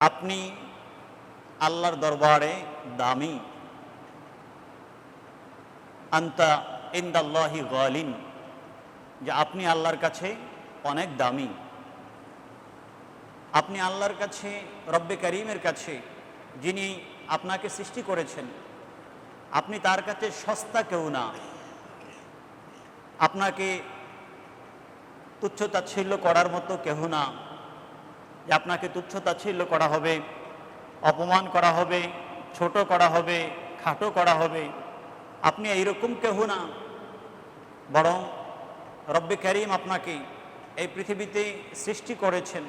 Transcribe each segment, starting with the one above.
আপনি আল্লাহর দরবারে দামি। আন্তা ইন্দাল্লাহি গালিন, যে আপনি আল্লাহর কাছে অনেক দামি। আপনি আল্লাহর কাছে, রব্বে করিমের কাছে, যিনি আপনাকে সৃষ্টি করেছেন, আপনি তার কাছে সস্তা কেউ না। আপনাকে তুচ্ছ তাচ্ছিল্য করার মতো কেহ না। যে আপনাকে তুচ্ছ তাচ্ছিল্য করা হবে, অপমান করা হবে, ছোট করা হবে, খাটো করা হবে। আপনি এইরকম কেহ না। বরং রব্বে করিম আপনাকে এই পৃথিবীতে সৃষ্টি করেছেন।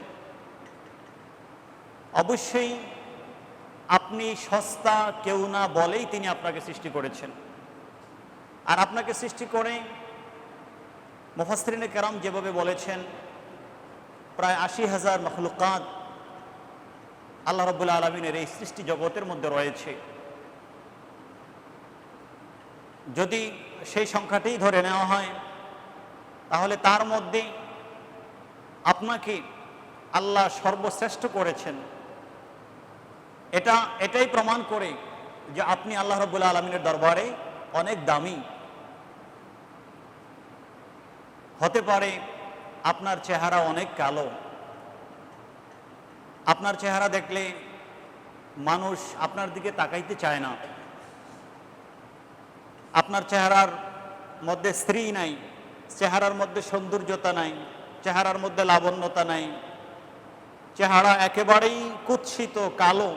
অবশ্যই আপনি সস্তা কেউ না বলেই তিনি আপনাকে সৃষ্টি করেছেন। আর আপনাকে সৃষ্টি করে মুফাসরিনে কেরাম যেভাবে বলেছেন প্রায় আশি হাজার মখলুকাত আল্লাহ রবুল্লা আলমিনের এই সৃষ্টি জগতের মধ্যে রয়েছে। যদি সেই সংখ্যাটি ধরে নেওয়া হয়, তাহলে তার মধ্যে আপনাকে আল্লাহ সর্বশ্রেষ্ঠ করেছেন। এটা, এটাই প্রমাণ করে যে আপনি আল্লাহ রবুল্লা আলমিনের দরবারে অনেক দামি। হতে পারে আপনার চেহারা অনেক কালো। আপনার চেহারা দেখলে মানুষ আপনার দিকে তাকাইতে চায় না। আপনার চেহারার মধ্যে স্ত্রী নাই, চেহারার মধ্যে সৌন্দর্যতা নাই, চেহারার মধ্যে লাবণ্যতা নাই। চেহারা একেবারেই কুৎসিত, কালো।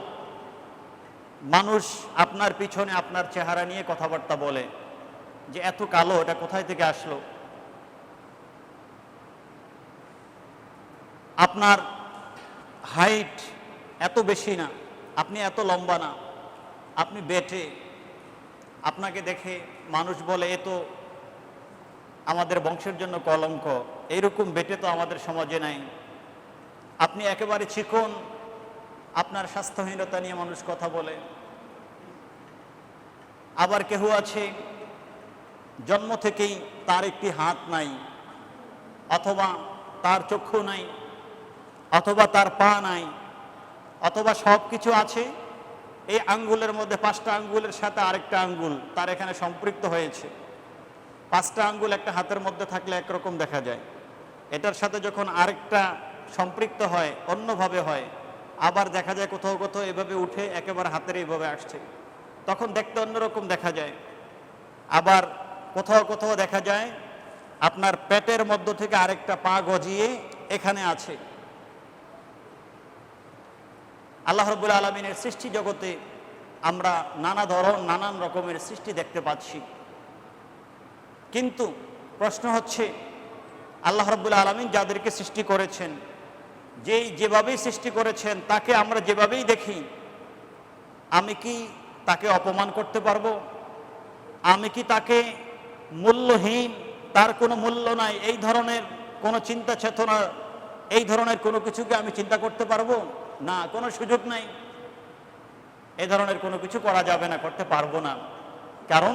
মানুষ আপনার পিছনে আপনার চেহারা নিয়ে কথাবার্তা বলে যে, এত কালো, এটা কোথায় থেকে আসলো? আপনার হাইট এত বেশি না, আপনি এত লম্বা না, আপনি বেটে, আপনাকে দেখে মানুষ বলে, এ তো আমাদের বংশের জন্য কলঙ্ক। এইরকম বেটে তো আমাদের সমাজে নাই। আপনি একেবারে চিকন, আপনার স্বাস্থ্যহীনতা নিয়ে মানুষ কথা বলে। আবার কেহ আছে, জন্ম থেকেই তার একটি হাত নাই, অথবা তার চক্ষু নাই অথবা তার পা নাই, অথবা সব কিছু আছে, এই আঙ্গুলের মধ্যে পাঁচটা আঙ্গুলের সাথে আরেকটা আঙ্গুল তার এখানে সম্পৃক্ত হয়েছে। পাঁচটা আঙ্গুল একটা হাতের মধ্যে থাকলে একরকম দেখা যায়। এটার সাথে যখন আরেকটা সম্পৃক্ত হয়, অন্যভাবে হয়, আবার দেখা যায় কোথাও কোথাও এভাবে উঠে একেবারে হাতের এইভাবে আসছে। তখন দেখতে অন্যরকম দেখা যায়। আবার কোথাও কোথাও দেখা যায়, আপনার পেটের মধ্য থেকে আরেকটা পা গজিয়ে এখানে আছে। আল্লাহ রবুল্লা আলমিনের সৃষ্টি জগতে আমরা নানা ধরন, নানান রকমের সৃষ্টি দেখতে পাচ্ছি। কিন্তু প্রশ্ন হচ্ছে, আল্লাহ রবুল্লা আলমিন যাদেরকে সৃষ্টি করেছেন, যেই যেভাবেই সৃষ্টি করেছেন, তাকে আমরা যেভাবেই দেখি, আমি কি তাকে অপমান করতে পারব? আমি কি তাকে মূল্যহীন, তার কোনো মূল্য নাই, এই ধরনের কোনো চিন্তা চেতনা এই ধরনের কোনো কিছুকে আমি চিন্তা করতে পারব? না, কোনো সুযোগ নাই। এ ধরনের কোনো কিছু করা যাবে না, করতে পারব না। কারণ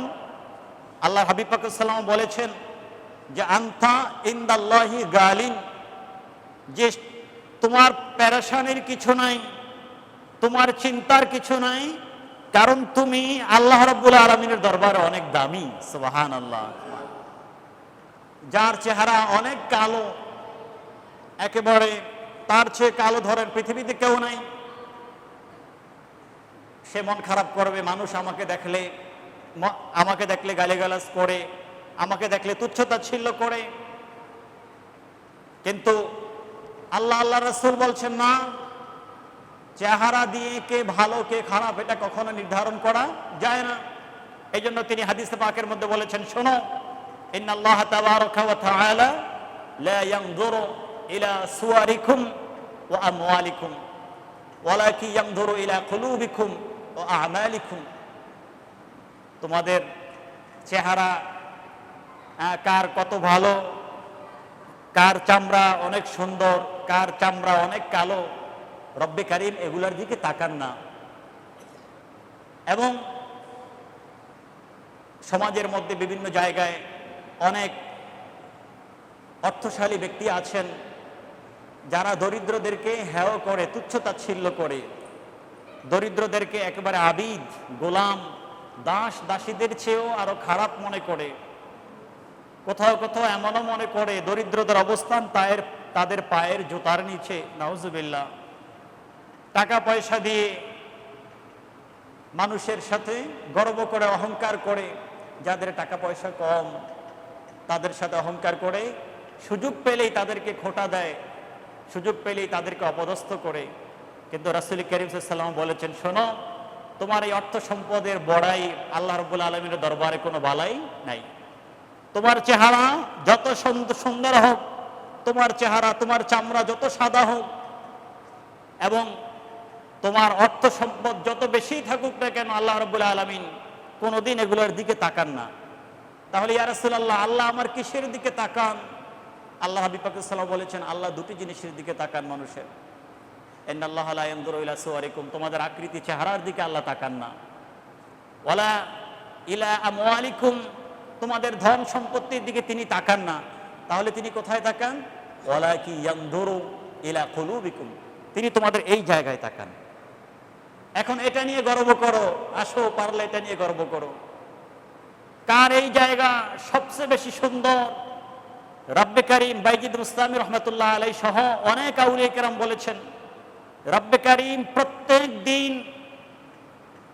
আল্লাহ হাবিব পাকাল্লাম বলেছেন যে আন্থা ইন্দাল্লাহি গালিন যে তোমার প্যারাসানের কিছু নাই, তোমার চিন্তার কিছু নাই, কারণ তুমি আল্লাহ রব্বুল আলমিনের দরবারে অনেক দামি সুবাহান আল্লাহ যার চেহারা অনেক কালো, একেবারে তার চেয়ে কালো ধরেন পৃথিবীতে কেউ নাই। সে মন খারাপ করবে, মানুষ আমাকে দেখলে আমাকে দেখলে গালিগালাজ করে, আমাকে দেখলে তুচ্ছতাচ্ছিল্য করে। কিন্তু আল্লাহ আল্লাহ রসুল বলছেন, না, চেহারা দিয়ে কে ভালো, কে খারাপ, এটা কখনো নির্ধারণ করা যায় না। এই জন্য তিনি হাদিস পাকের মধ্যে বলেছেন, শোনো, ইন্নাল্লাহ তাবারাকা ওয়া তাআলা লা ইয়ানজুরু ইলা সুয়ারিকুম ওয়া আমওয়ালিকুম। ওয়ালাকি ইয়ানজুরু ইলা কুলুবিকুম আমালিকুম। তোমাদের চেহারা কার কত ভালো, কার চামড়া অনেক সুন্দর, কার চামড়া অনেক কালো, রব্বে কারিম এগুলার দিকে তাকান না। এবং সমাজের মধ্যে বিভিন্ন জায়গায় অনেক অর্থশালী ব্যক্তি আছেন যারা দরিদ্রদেরকে হেয় করে তুচ্ছ তাচ্ছিল্য করে, দরিদ্রদেরকে একেবারে আবিদ, গোলাম, দাস দাসীদের চেয়েও আরও খারাপ মনে করে, কোথাও কোথাও এমনও মনে করে দরিদ্রদের অবস্থান তায়ের তাদের পায়ের জুতার নিচে, নাউজুবিল্লাহ। টাকা পয়সা দিয়ে মানুষের সাথে গর্ব করে, অহংকার করে, যাদের টাকা পয়সা কম, তাদের সাথে অহংকার করে, সুযোগ পেলেই তাদেরকে খোটা দেয় সুযোগ পেলেই তাদেরকে অপদস্থ করে। কিন্তু রাসুল করিম সাল্লাম বলেছেন, শোনো, তোমার এই অর্থ সম্পদের বড়াই আল্লাহ রবুল আলমীর দরবারে কোনো বালাই নাই। তোমার চেহারা যত সুন্দ- সুন্দর হোক, তোমার চেহারা, তোমার চামড়া যত সাদা হোক, এবং তোমার অর্থ সম্পদ যত বেশি থাকুক না কেন, আল্লাহ রবুল্লা আলমিন কোনোদিন এগুলোর দিকে তাকান না। তাহলে ইয়ারসুল্লাহ আল্লাহ আমার কিসের দিকে তাকান? আল্লাহ হাবিবাকুসাল্লাম বলেছেন, আল্লাহ দুটি জিনিসের দিকে তাকান মানুষের। এন আল্লাহ সুয়ারিকুম তোমাদের আকৃতি চেহারার দিকে আল্লাহ তাকান না। ওয়ালা ইলা আমওয়ালিকুম, তোমাদের ধন সম্পত্তির দিকে তিনি তাকান না। তাহলে তিনি কোথায় তাকান? ওয়ালা কি ইয়ানদুরু ইলা কুলুবিকুম, তিনি তোমাদের এই জায়গায় তাকান। এখন এটা নিয়ে গর্ব করো, আসো পারলে এটা নিয়ে গর্ব করো। কার এই জায়গা সবচেয়ে বেশি সুন্দর? রব্বে করিম বাইজিদ মুস্তামি রহমতুল্লাহ আলাই সহ অনেক আউলিয়া কেরাম বলেছেন, রব্বে করিম প্রত্যেক দিন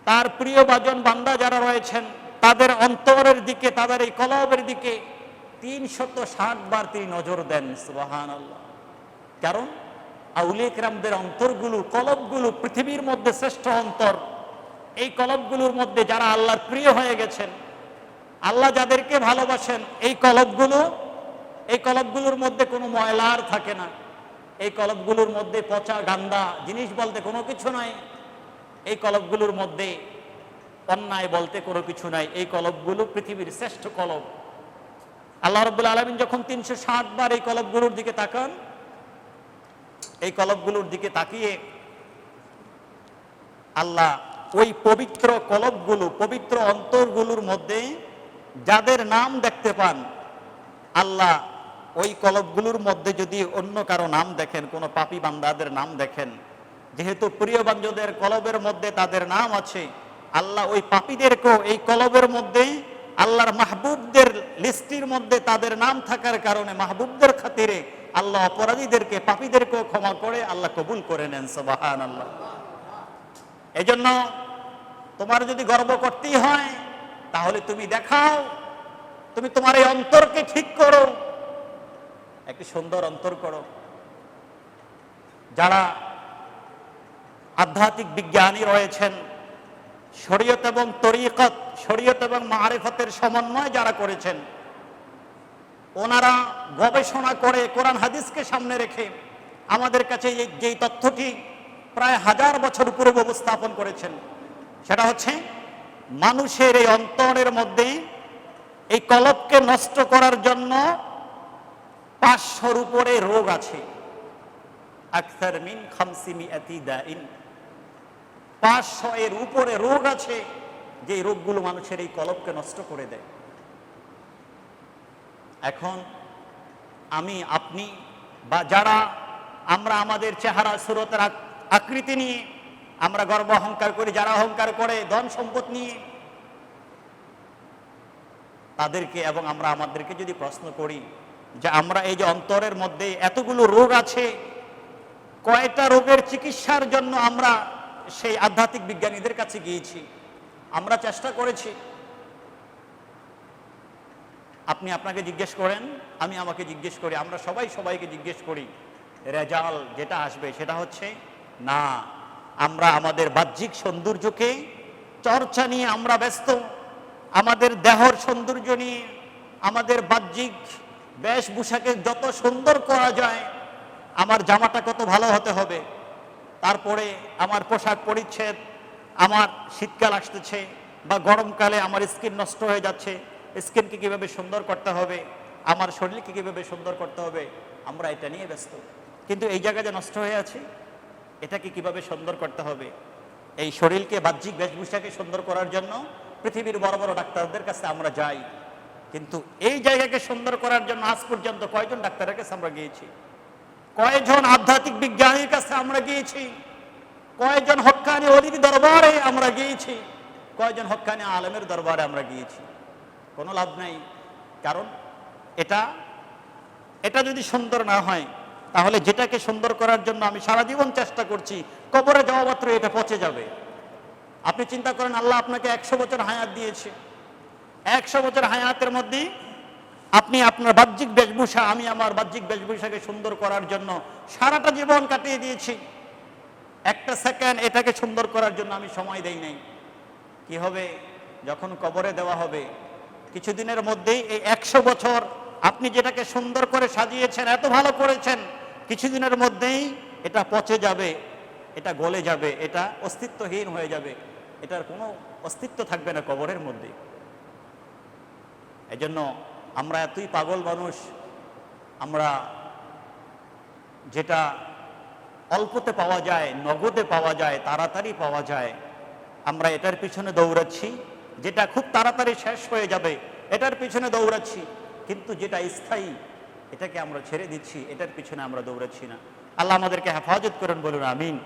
তার প্রিয় বাজন বান্দা যারা রয়েছেন, তাদের অন্তরের দিকে, তাদের এই কলবের দিকে তিনশত ষাট বার তিনি নজর দেন সুবাহান আল্লাহ কারণ আউলিয়া কেরামদের অন্তরগুলো, কলবগুলো পৃথিবীর মধ্যে শ্রেষ্ঠ অন্তর। এই কলবগুলোর মধ্যে যারা আল্লাহর প্রিয় হয়ে গেছেন, আল্লাহ যাদেরকে ভালোবাসেন, এই কলবগুলো এই কলপগুলোর মধ্যে কোনো ময়লার থাকে না। এই কলবগুলোর মধ্যে পচা গান্দা জিনিস বলতে কোনো কিছু নাই। এই কলপগুলোর মধ্যে অন্যায় বলতে কোনো কিছু নাই। এই কলপগুলো পৃথিবীর শ্রেষ্ঠ কলব আল্লাহ রব্বুল আলমিন যখন তিনশো ষাট বার এই কলবগুলোর দিকে তাকান, এই কলপগুলোর দিকে তাকিয়ে আল্লাহ ওই পবিত্র কলপগুলো, পবিত্র অন্তরগুলোর মধ্যে যাদের নাম দেখতে পান, আল্লাহ ওই কলবগুলোর মধ্যে যদি অন্য কারও নাম দেখেন, কোনো পাপি বান্দাদের নাম দেখেন, যেহেতু প্রিয় বান্ধবদের কলবের মধ্যে তাদের নাম আছে, আল্লাহ ওই পাপীদেরকেও এই কলবের মধ্যে আল্লাহর মাহবুবদের লিস্টির মধ্যে তাদের নাম থাকার কারণে মাহবুবদের খাতিরে আল্লাহ অপরাধীদেরকে, পাপীদেরকেও ক্ষমা করে আল্লাহ কবুল করে নেন সবাহান আল্লাহ এই জন্য তোমার যদি গর্ব করতেই হয়, তাহলে তুমি দেখাও, তুমি তোমার এই অন্তরকে ঠিক করো। একটি সুন্দর অন্তর করো। যারা আধ্যাত্মিক বিজ্ঞানী রয়েছেন, শরীয়ত এবং তরিকত, শরীয়ত এবং মারেফতের সমন্বয় যারা করেছেন, ওনারা গবেষণা করে কোরআন হাদিসকে সামনে রেখে আমাদের কাছে যেই তথ্যটি প্রায় হাজার বছর পূর্ব উপস্থাপন করেছেন, সেটা হচ্ছে মানুষের এই অন্তরের মধ্যে এই কলবকে নষ্ট করার জন্য পাঁচশোর উপরে রোগ আছে। পাঁচশো এর উপরে রোগ আছে, যে রোগগুলো মানুষের এই কলবকে নষ্ট করে দেয়। এখন আমি, আপনি বা যারা আমরা আমাদের চেহারা সুরতের আকৃতি নিয়ে আমরা গর্ব অহংকার করি, যারা অহংকার করে ধন সম্পদ নিয়ে, তাদেরকে এবং আমরা আমাদেরকে যদি প্রশ্ন করি যে আমরা এই যে অন্তরের মধ্যে এতগুলো রোগ আছে, কয়টা রোগের চিকিৎসার জন্য আমরা সেই আধ্যাত্মিক বিজ্ঞানীদের কাছে গিয়েছি? আমরা চেষ্টা করেছি। আপনি আপনাকে জিজ্ঞেস করেন, আমি আমাকে জিজ্ঞেস করি। আমরা সবাই সবাইকে জিজ্ঞেস করি, রেজাল্ট যেটা আসবে সেটা হচ্ছে না। আমরা আমাদের বাহ্যিক সৌন্দর্যকে চর্চা নিয়ে আমরা ব্যস্ত। আমাদের দেহর সৌন্দর্য নিয়ে আমাদের বাহ্যিক বেশভূষাকে যত সুন্দর করা যায়, আমার জামাটা কত ভালো হতে হবে। তারপরে আমার পোশাক পরিচ্ছেদ, আমার শীতকাল আসতেছে বা গরমকালে আমার স্কিন নষ্ট হয়ে যাচ্ছে, স্কিনকে কীভাবে সুন্দর করতে হবে, আমার শরীরকে কীভাবে সুন্দর করতে হবে, আমরা এটা নিয়ে ব্যস্ত। কিন্তু এই জায়গায় যে নষ্ট হয়ে আছে, এটাকে কীভাবে সুন্দর করতে হবে? এই শরীরকে বাহ্যিক বেশভূষাকে সুন্দর করার জন্য পৃথিবীর বড় বড় ডাক্তারদের কাছে আমরা যাই। কিন্তু এই জায়গাকে সুন্দর করার জন্য আজ পর্যন্ত কয়জন ডাক্তারের কাছে আমরা গিয়েছি? কয়জন আধ্যাত্মিক বিজ্ঞানীর কাছে আমরা গিয়েছি? কয়জন হক্কানি অলির দরবারে আমরা গিয়েছি? কয়জন হক্কানি আলমের দরবারে আমরা গিয়েছি? কোনো লাভ নাই। কারণ এটা এটা যদি সুন্দর না হয়, তাহলে যেটাকে সুন্দর করার জন্য আমি সারা জীবন চেষ্টা করছি, কবরে যাওয়া মাত্র এটা পচে যাবে। আপনি চিন্তা করেন, আল্লাহ আপনাকে একশো বছর হায়াত দিয়েছে। একশো বছর হায়াতের মধ্যে আপনি আপনার বাহ্যিক বেশভূষা, আমি আমার বাহ্যিক বেশভূষাকে সুন্দর করার জন্য সারাটা জীবন কাটিয়ে দিয়েছি। একটা সেকেন্ড এটাকে সুন্দর করার জন্য আমি সময় দেই নাই। কি হবে? যখন কবরে দেওয়া হবে, কিছুদিনের মধ্যেই এই একশো বছর আপনি যেটাকে সুন্দর করে সাজিয়েছেন, এত ভালো করেছেন, কিছুদিনের মধ্যেই এটা পচে যাবে, এটা গলে যাবে, এটা অস্তিত্বহীন হয়ে যাবে। এটার কোনো অস্তিত্ব থাকবে না কবরের মধ্যে। এজন্য আমরা এতই পাগল মানুষ, আমরা যেটা অল্পতে পাওয়া যায়, নগদে পাওয়া যায়, তাড়াতাড়ি পাওয়া যায়, আমরা এটার পিছনে দৌড়াচ্ছি, যেটা খুব তাড়াতাড়ি শেষ হয়ে যাবে, এটার পিছনে দৌড়াচ্ছি, কিন্তু যেটা স্থায়ী, এটাকে আমরা ছেড়ে দিচ্ছি, এটার পিছনে আমরা দৌড়াচ্ছি না। আল্লাহ আমাদেরকে হেফাজত করেন, বলুন, আমিন।